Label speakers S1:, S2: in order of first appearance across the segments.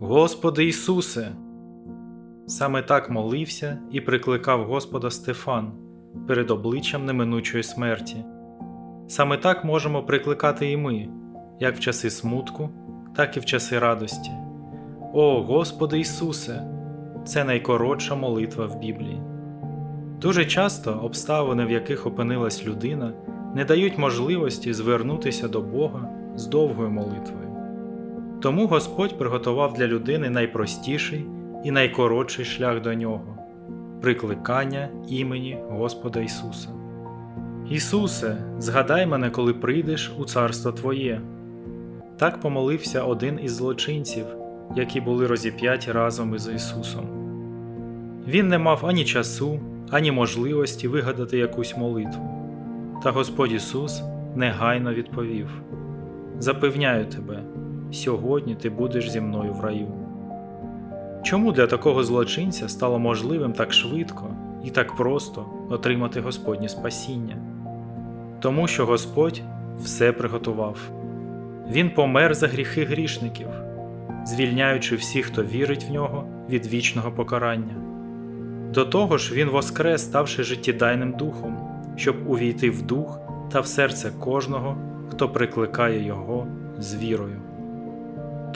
S1: Господи Ісусе! Саме так молився і прикликав Господа Стефан перед обличчям неминучої смерті. Саме так можемо прикликати і ми, як в часи смутку, так і в часи радості. О Господи Ісусе! Це найкоротша молитва в Біблії. Дуже часто обставини, в яких опинилась людина, не дають можливості звернутися до Бога з довгою молитвою. Тому Господь приготував для людини найпростіший і найкоротший шлях до нього прикликання імені Господа Ісуса. Ісусе, згадай мене, коли прийдеш у царство Твоє. Так помолився один із злочинців, які були розіп'яті разом із Ісусом. Він не мав ані часу, ані можливості вигадати якусь молитву. Та Господь Ісус негайно відповів: Запевняю тебе, сьогодні ти будеш зі мною в раю. Чому для такого злочинця стало можливим так швидко і так просто отримати Господнє спасіння? Тому що Господь все приготував. Він помер за гріхи грішників, звільняючи всіх, хто вірить в нього від вічного покарання. До того ж, Він воскрес, ставши життєдайним духом, щоб увійти в дух та в серце кожного, хто прикликає Його з вірою.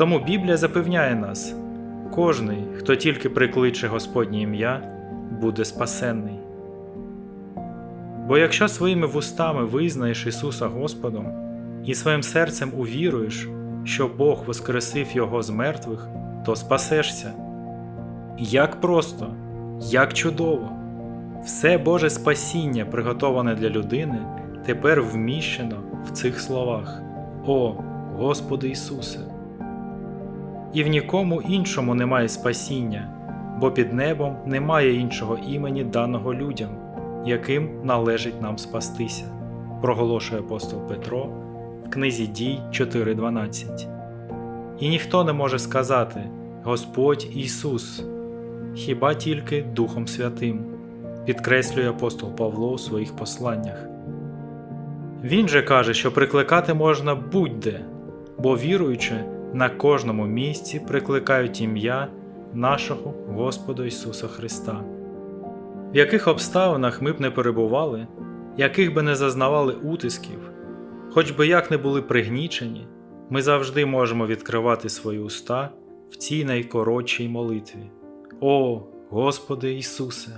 S1: Тому Біблія запевняє нас: кожний, хто тільки прикличе Господнє ім'я, буде спасенний. Бо якщо своїми вустами визнаєш Ісуса Господом і своїм серцем увіруєш, що Бог воскресив Його з мертвих, то спасешся. Як просто, як чудово! Все Боже спасіння, приготоване для людини, тепер вміщено в цих словах: О, Господи Ісусе! І в нікому іншому немає спасіння, бо під небом немає іншого імені даного людям, яким належить нам спастися, проголошує апостол Петро в книзі Дій 4.12. І ніхто не може сказати Господь Ісус, хіба тільки Духом Святим, підкреслює апостол Павло у своїх посланнях. Він же каже, що прикликати можна будь-де, бо віруючи, на кожному місці прикликають ім'я нашого Господа Ісуса Христа. В яких обставинах ми б не перебували, яких би не зазнавали утисків, хоч би як не були пригнічені, ми завжди можемо відкривати свої уста в цій найкоротшій молитві. О, Господи Ісусе!